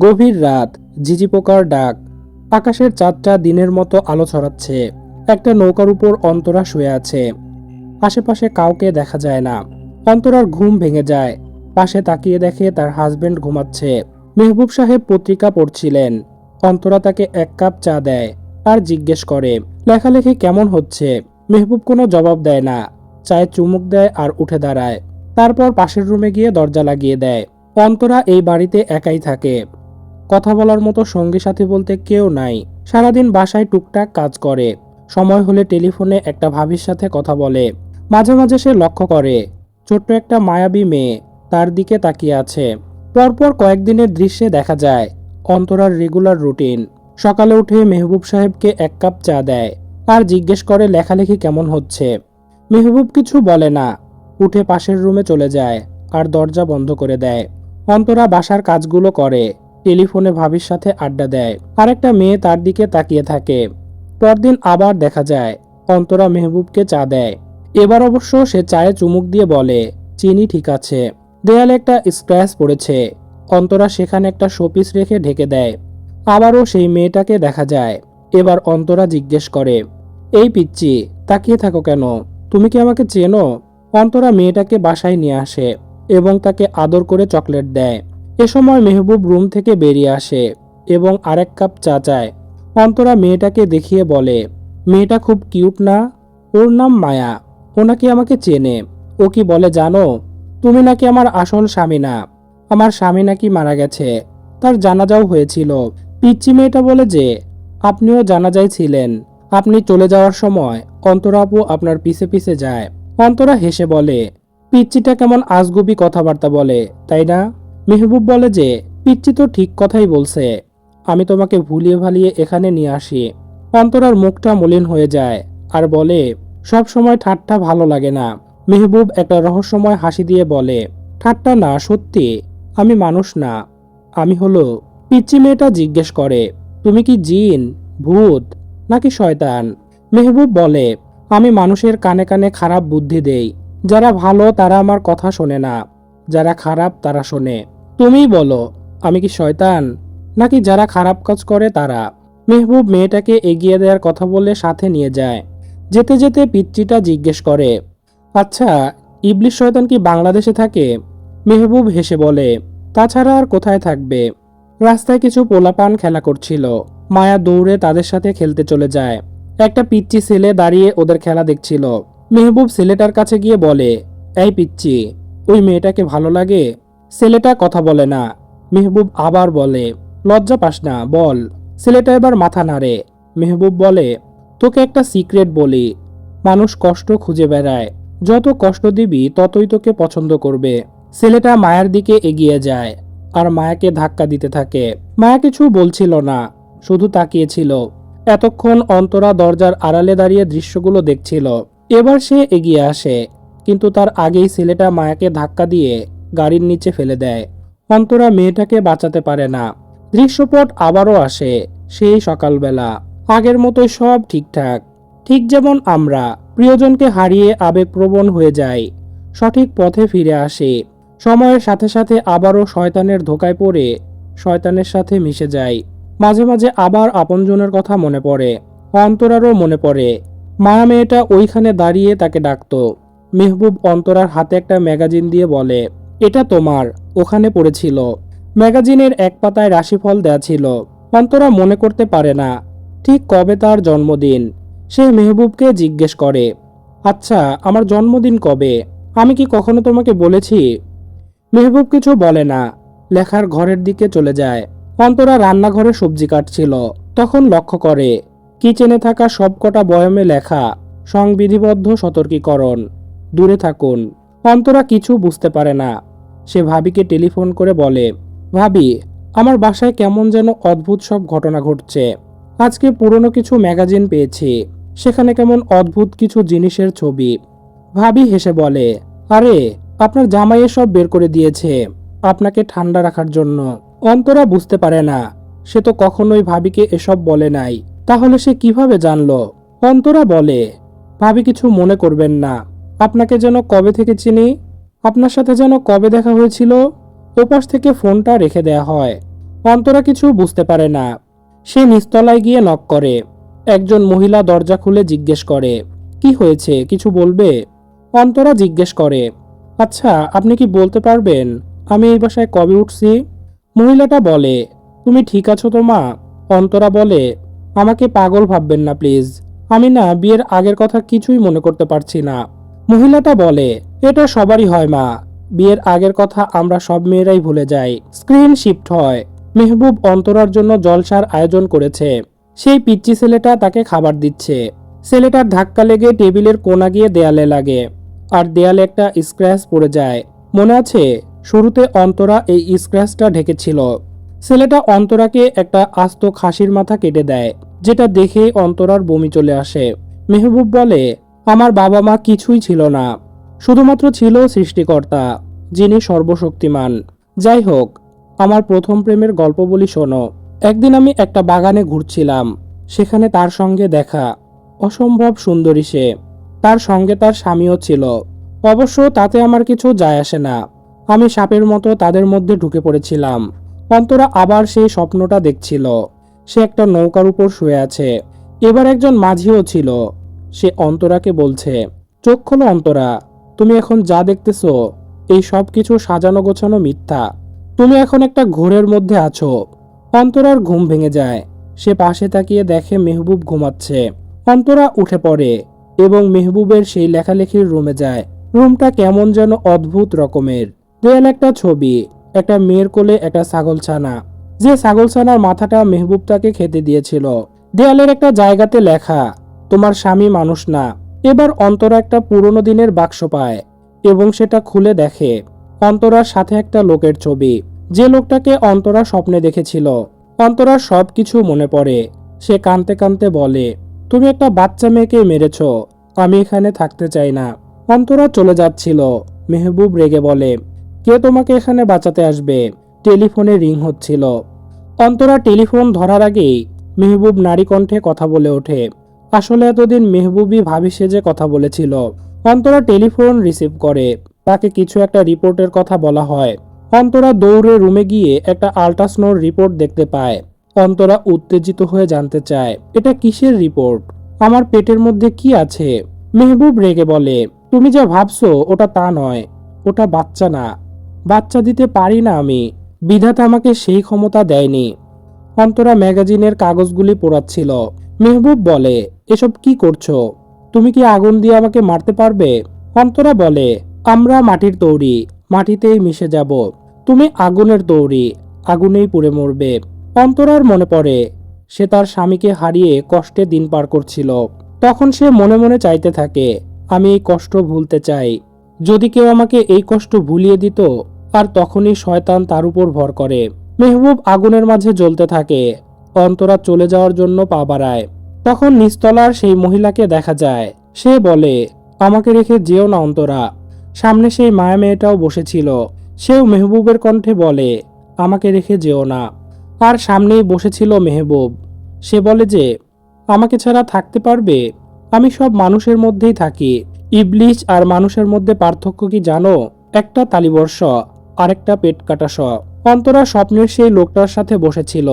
গভীর রাত, ঝিঝি পোকার ডাক, আকাশের চাঁদটা দিনের মতো আলো ছড়াচ্ছে। একটা নৌকার উপর অন্তরা শুয়ে আছে। আশেপাশে কাউকে দেখা যায় না। অন্তরার ঘুম ভেঙে যায়। পাশে তাকিয়ে দেখে তার হাজবেন্ড ঘুমাচ্ছে। মেহবুব সাহেব পত্রিকা পড়ছিলেন। অন্তরা তাকে এক কাপ চা দেয় আর জিজ্ঞেস করে, লেখালেখি কেমন হচ্ছে? মেহবুব কোনো জবাব দেয় না। চায়ে চুমুক দেয় আর উঠে দাঁড়ায়। তারপর পাশের রুমে গিয়ে দরজা লাগিয়ে দেয়। অন্তরা এই বাড়িতে একাই থাকে। কথা বলার মতো সঙ্গী সাথী বলতে কেউ নাই। সারাদিন বাসায় টুকটাক কাজ করে। সময় হলে টেলিফোনে একটা ভাবির সাথে কথা বলে। মাঝে মাঝে সে লক্ষ্য করে। ছোট্ট একটা মায়াবী মেয়ে তার দিকে তাকিয়ে আছে। পরপর কয়েকদিনের দৃশ্যে দেখা যায়, অন্তরার রেগুলার রুটিন সকালে উঠে মেহবুব সাহেবকে এক কাপ চা দেয়। আর জিজ্ঞেস করে লেখালেখি কেমন হচ্ছে। মেহবুব কিছু বলে না। উঠে পাশের রুমে চলে যায় আর দরজা বন্ধ করে দেয়। অন্তরা বাসার কাজগুলো করে। টেলিফোনে ভাবির সাথে আড্ডা দেয়। আরেকটা মেয়ে তার দিকে তাকিয়ে থাকে। পরদিন আবার দেখা যায়, অন্তরা মেহবুবকে চা দেয়। এবার অবশ্য সে চায়ে চুমুক দিয়ে বলে, চিনি ঠিক আছে। দেয়ালে একটা স্ক্র্যাচ পড়েছে। অন্তরা সেখানে একটা শোপিস রেখে ঢেকে দেয়। আবারও সেই মেয়েটাকে দেখা যায়। এবার অন্তরা জিজ্ঞেস করে, এই পিচ্ছি তাকিয়ে থাকো কেন? তুমি কি আমাকে চেনো? অন্তরা মেয়েটাকে বাসায় নিয়ে আসে এবং তাকে আদর করে চকলেট দেয়। এ সময় মেহবুব রুম থেকে বেরিয়ে আসে এবং আরেক কাপ চা চায়। অন্তরা মেয়েটাকে দেখিয়ে বলে, মেয়েটা খুব কিউট না? ওর নাম মায়া। ও নাকি আমাকে চেনে। ও কি বলে জানো? তুমি নাকি আমার আসল স্বামী না। আমার স্বামী নাকি মারা গেছে। তার জানাজাও হয়েছিল। পিচ্চি মেয়েটা বলে যে, আপনিও জানাজায় ছিলেন। আপনি চলে যাওয়ার সময় অন্তরা আপু আপনার পিছে পিছে যায়। অন্তরা হেসে বলে, পিচ্চিটা কেমন আজগুবি কথাবার্তা বলে, তাই না? মেহবুব বলে যে, পিচ্চি তো ঠিক কথাই বলছে। আমি তোমাকে ভুলিয়ে ভালিয়ে এখানে নিয়ে আসি। অন্তরার মুখটা মলিন হয়ে যায় আর বলে, সব সময় ঠাট্টা ভালো লাগে না। মেহবুব একটা রহস্যময় হাসি দিয়ে বলে, ঠাট্টা না, সত্যি। আমি মানুষ না। আমি হলো পিচ্চি মেয়েটা জিজ্ঞেস করে, তুমি কি জিন, ভূত, নাকি শয়তান? মেহবুব বলে, আমি মানুষের কানে কানে খারাপ বুদ্ধি দেই। যারা ভালো, তারা আমার কথা শোনে না। যারা খারাপ তারা শোনে। তুমিই বলো, আমি কি শয়তান? নাকি যারা খারাপ কাজ করে তারা? মেহবুব মেয়েটাকে এগিয়ে দেওয়ার কথা বলে সাথে নিয়ে যায়। যেতে যেতে পিচ্চিটা জিজ্ঞেস করে আচ্ছা ইবলিশ শয়তান কি বাংলাদেশে থাকে? মেহবুব হেসে বলে, তাছাড়া আর কোথায় থাকবে? রাস্তায় কিছু পোলাপান খেলা করছিল। মায়া দৌড়ে তাদের সাথে খেলতে চলে যায়। একটা পিচ্চি ছেলে দাঁড়িয়ে ওদের খেলা দেখছিল। মেহবুব ছেলেটার কাছে গিয়ে বলে, এই পিচ্চি ওই মেয়েটাকে ভালো লাগে? ছেলেটা কথা বলে না। মেহবুব আবার বলে, লজ্জা পাস না, বল। ছেলেটা এবার মাথা নাড়ে। মেহবুব বলে, তোকে একটা সিক্রেট বলি। মানুষ কষ্ট খুঁজে বেড়ায়। যত কষ্ট দিবি, ততই তোকে পছন্দ করবে। ছেলেটা মায়ের দিকে এগিয়ে যায় আর মায়াকে ধাক্কা দিতে থাকে। মায়া কিছু বলছিল না, শুধু তাকিয়েছিল। এতক্ষণ অন্তরা দরজার আড়ালে দাঁড়িয়ে দৃশ্যগুলো দেখছিল। এবার সে এগিয়ে আসে। কিন্তু তার আগেই ছেলেটা মায়াকে ধাক্কা দিয়ে গাড়ির নিচে ফেলে দেয়। অন্তরা মেয়েটাকে বাঁচাতে পারে না। দৃশ্যপট আবারও আসে সেই সকালবেলা। আগের মতোই সব ঠিকঠাক। ঠিক যেমন আমরা, প্রিয়জনকে হারিয়ে আবেগপ্রবণ হয়ে যাই। সঠিক পথে ফিরে আসে। সময়ের সাথে সাথে আবারও শয়তানের ধোকায় পড়ে শয়তানের সাথে মিশে যাই। মাঝে মাঝে আবার আপনজনের কথা মনে পড়ে। অন্তরারও মনে পড়ে। মায়া মেয়েটা ওইখানে দাঁড়িয়ে তাকে ডাকতো। মেহবুব অন্তরার হাতে একটা ম্যাগাজিন দিয়ে বলে, এটা তোমার, ওখানে পড়েছিল। ম্যাগাজিনের এক পাতায় রাশিফল দেয়া ছিল। অন্তরা মনে করতে পারে না, ঠিক কবে তার জন্মদিন, সে মেহবুবকে জিজ্ঞেস করে আচ্ছা আমার জন্মদিন কবে? আমি কি কখনো তোমাকে বলেছি? মেহবুব কিছু বলে না, লেখার ঘরের দিকে চলে যায়। অন্তরা রান্নাঘরে সবজি কাটছিল, তখন লক্ষ্য করে, কিচেনে থাকা সবকটা বয়মে লেখা, সংবিধিবদ্ধ সতর্কীকরণ। দূরে থাকুন। অন্তরা কিছু বুঝতে পারে না। সে ভাবিকে টেলিফোন করে বলে, ভাবি, আমার বাসায় কেমন যেন অদ্ভুত সব ঘটনা ঘটছে। আজকে পুরনো কিছু ম্যাগাজিন পেয়েছি। সেখানে কেমন অদ্ভুত কিছু জিনিসের ছবি। ভাবি হেসে বলে, আরে, আপনার জামাই সব বের করে দিয়েছে আপনাকে ঠান্ডা রাখার জন্য। অন্তরা বুঝতে পারে না। সে তো কখনোই ভাবিকে এসব বলে নাই। তাহলে সে কীভাবে জানল? অন্তরা বলে, ভাবি কিছু মনে করবেন না। আপনাকে যেন কবে থেকে চিনি? আপনার সাথে যেন কবে দেখা হয়েছিল? ওপাশ থেকে ফোনটা রেখে দেয়া হয়। অন্তরা কিছু বুঝতে পারে না। সে নিস্তলায় গিয়ে নক করে। একজন মহিলা দরজা খুলে জিজ্ঞেস করে, কি হয়েছে? কিছু বলবে? অন্তরা জিজ্ঞেস করে আচ্ছা আপনি কি বলতে পারবেন? আমি এই বাসায় কবে উঠছি? মহিলাটা বলে, তুমি ঠিক আছো তো মা? অন্তরা বলে, আমাকে পাগল ভাববেন না, প্লিজ। আমি না বিয়ের আগের কথা কিছুই মনে করতে পারছি না। মহিলাটা বলে, এটা সবারই হয়, মা। বিয়ের আগের কথা আমরা সব মেয়েরাই ভুলে যাই। স্ক্রিন শিফট হয়। মেহবুব অন্তরার জন্য জলসার আয়োজন করেছে। সেই পিচ্চি ছেলেটা তাকে খাবার দিচ্ছে। ছেলেটার ধাক্কা লেগে টেবিলের কোনা গিয়ে দেয়ালে লাগে। আর দেয়ালে একটা স্ক্র্যাচ পড়ে যায়। মনে আছে? শুরুতে অন্তরা এই স্ক্র্যাচটা ঢেকেছিল। ছেলেটা অন্তরাকে একটা আস্ত খাসির মাথা কেটে দেয়, যেটা দেখে অন্তরার বমি চলে আসে। মেহবুব বলে আমার বাবা মা কিছুই ছিল না, শুধুমাত্র ছিল সৃষ্টিকর্তা, যিনি সর্বশক্তিমান। যাই হোক, আমার প্রথম প্রেমের গল্প বলি শোনো। একদিন আমি একটা বাগানে ঘুরছিলাম, সেখানে তার সঙ্গে দেখা, অসম্ভব সুন্দরী সে। তার সঙ্গে তার স্বামীও ছিল। অবশ্য তাতে আমার কিছু যায় আসে না। আমি সাপের মতো তাদের মধ্যে ঢুকে পড়েছিলাম। অন্তরা আবার সেই স্বপ্নটা দেখছিল। সে একটা নৌকার উপর শুয়ে আছে। এবার একজন মাঝিও ছিল। সে অন্তরাকে বলছে, চোখ খোলো অন্তরা, তুমি এখন যা দেখতেছো, এই সব কিছু সাজানো গোছানো মিথ্যা। তুমি এখন একটা ঘোরের মধ্যে আছো। অন্তরার ঘুম ভেঙে যায়। সে পাশে তাকিয়ে দেখে মেহবুব ঘুমাচ্ছে। অন্তরা উঠে পড়ে এবং মেহবুবের সেই লেখালেখির রুমে যায়। রুমটা কেমন যেন অদ্ভুত রকমের। দেয়াল একটা ছবি, একটা মেয়ের কোলে একটা ছাগলছানা। যে ছাগলছানার মাথাটা মেহবুব তাকে খেতে দিয়েছিল। দেয়ালের একটা জায়গাতে লেখা তোমার স্বামী মানুষ না। এবার অন্তরা একটা পুরনো দিনের বাক্স পায় এবং সেটা খুলে দেখে। অন্তরার সাথে একটা লোকের ছবি। যে লোকটাকে অন্তরা স্বপ্নে দেখেছিল। অন্তরার সব কিছু মনে পড়ে। সে কানতে কানতে বলে, তুমি একটা বাচ্চা মেয়েকে মেরেছ। আমি এখানে থাকতে চাই না। অন্তরা চলে যাচ্ছিল। মেহবুব রেগে বলে, কে তোমাকে এখানে বাঁচাতে আসবে? টেলিফোনে রিং হচ্ছিল। অন্তরা টেলিফোন ধরার আগেই মেহবুব নারী কণ্ঠে কথা বলে ওঠে আসলে এতদিন মেহবুবি ভাবি সেজে কথা বলেছিল। অন্তরা টেলিফোন রিসিভ করে। তাকে কিছু একটা রিপোর্টের কথা বলা হয়। অন্তরা দৌড়ে রুমে গিয়ে একটা আল্ট্রাসনোর রিপোর্ট দেখতে পায়। অন্তরা উত্তেজিত হয়ে জানতে চায়, এটা কিসের রিপোর্ট? আমার পেটের মধ্যে কি আছে? মেহবুব রেগে বলে, তুমি যা ভাবছ, ওটা তা নয়। ওটা বাচ্চা না। বাচ্চা দিতে পারি না আমি। বিধাতা আমাকে সেই ক্ষমতা দেয়নি। অন্তরা ম্যাগাজিনের কাগজগুলি পোড়াচ্ছিল। মেহবুব বলে এসব কি করছ? তুমি কি আগুন দিয়ে আমাকে মারতে পারবে? অন্তরা বলে, আমরা মাটির তৈরি, মাটিতেই মিশে যাব। তুমি আগুনের তৈরি, আগুনেই পুড়ে মরবে। অন্তরার মনে পড়ে, সে তার স্বামীকে হারিয়ে কষ্টে দিন পার করছিল। তখন সে মনে মনে চাইতে থাকে, আমি এই কষ্ট ভুলতে চাই। যদি কেউ আমাকে এই কষ্ট ভুলিয়ে দিত, আর তখনই শয়তান তার উপর ভর করে। মেহবুব আগুনের মাঝে জ্বলতে থাকে। অন্তরা চলে যাওয়ার জন্য পা বাড়ায়। তখন নিস্তলার সেই মহিলাকে দেখা যায়। সে বলে, আমাকে রেখে যেও না অন্তরা। সামনে সেই মায়া মেয়েটাও বসেছিল। সেও মেহবুবের কণ্ঠে বলে, আমাকে রেখে যেও না। আর সামনেই বসেছিল মেহবুব। সে বলে যে, আমাকে ছাড়া থাকতে পারবে? আমি সব মানুষের মধ্যেই থাকি। ইবলিশ আর মানুষের মধ্যে পার্থক্য কি জানো? একটা তালিবর্ষ, আরেকটা পেট কাটা স অন্তরা স্বপ্নের সেই লোকটার সাথে বসেছিল।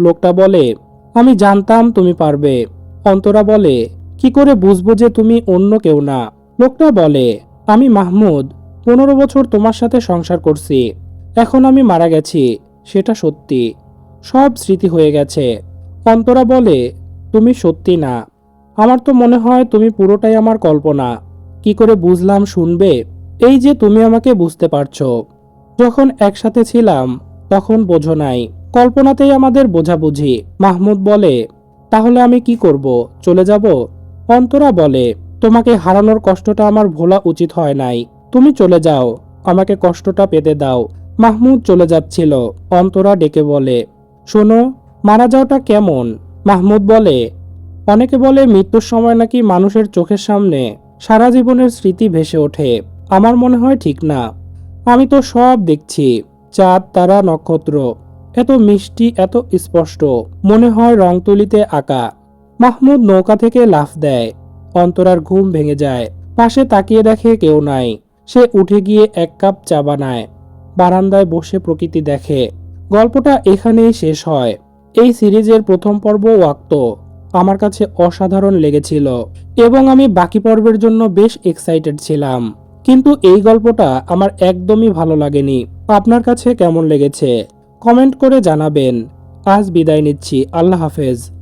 লোকটা বলে আমি জানতাম তুমি পারবে। অন্তরা বলে, কি করে বুঝব যে তুমি অন্য কেউ না? লোকটা বলে, আমি মাহমুদ, পনেরো বছর তোমার সাথে সংসার করছি। এখন আমি মারা গেছি, সেটা সত্যি। সব স্মৃতি হয়ে গেছে। অন্তরা বলে, তুমি সত্যি না। আমার তো মনে হয় তুমি পুরোটাই আমার কল্পনা। কি করে বুঝলাম শুনবে? এই যে তুমি আমাকে বুঝতে পারছ। যখন একসাথে ছিলাম, তখন বোঝো নাই। কল্পনাতেই আমাদের বোঝাবুঝি। মাহমুদ বলে, তাহলে আমি কি করব? চলে যাব? অন্তরা বলে, তোমাকে হারানোর কষ্টটা আমার ভোলা উচিত হয় নাই। তুমি চলে যাও, আমাকে কষ্টটা পেতে দাও। মাহমুদ চলে যাচ্ছিল। অন্তরা ডেকে বলে, শোনো, মারা যাওয়াটা কেমন? মাহমুদ বলে, অনেকে বলে মৃত্যুর সময় নাকি মানুষের চোখের সামনে সারা জীবনের স্মৃতি ভেসে ওঠে। আমার মনে হয় ঠিক না। আমি তো সব দেখছি। চাঁদ, তারা, নক্ষত্র। এত মিষ্টি, এত স্পষ্ট। মনে হয় রং তুলিতে আঁকা। মাহমুদ নৌকা থেকে লাফ দেয়। অন্তরার ঘুম ভেঙে যায়। পাশে তাকিয়ে দেখে কেউ নাই। সে উঠে গিয়ে এক কাপ চা বানায়। বারান্দায় বসে প্রকৃতি দেখে। গল্পটা এখানেই শেষ হয়। এই সিরিজের প্রথম পর্ব ওয়াক্ত। আমার কাছে অসাধারণ লেগেছিল। এবং আমি বাকি পর্বের জন্য বেশ এক্সাইটেড ছিলাম। কিন্তু এই গল্পটা আমার একদমই ভালো লাগেনি। আপনার কাছে কেমন লেগেছে? কমেন্ট করে জানাবেন। আজ বিদায় নিচ্ছি। আল্লাহ হাফেজ।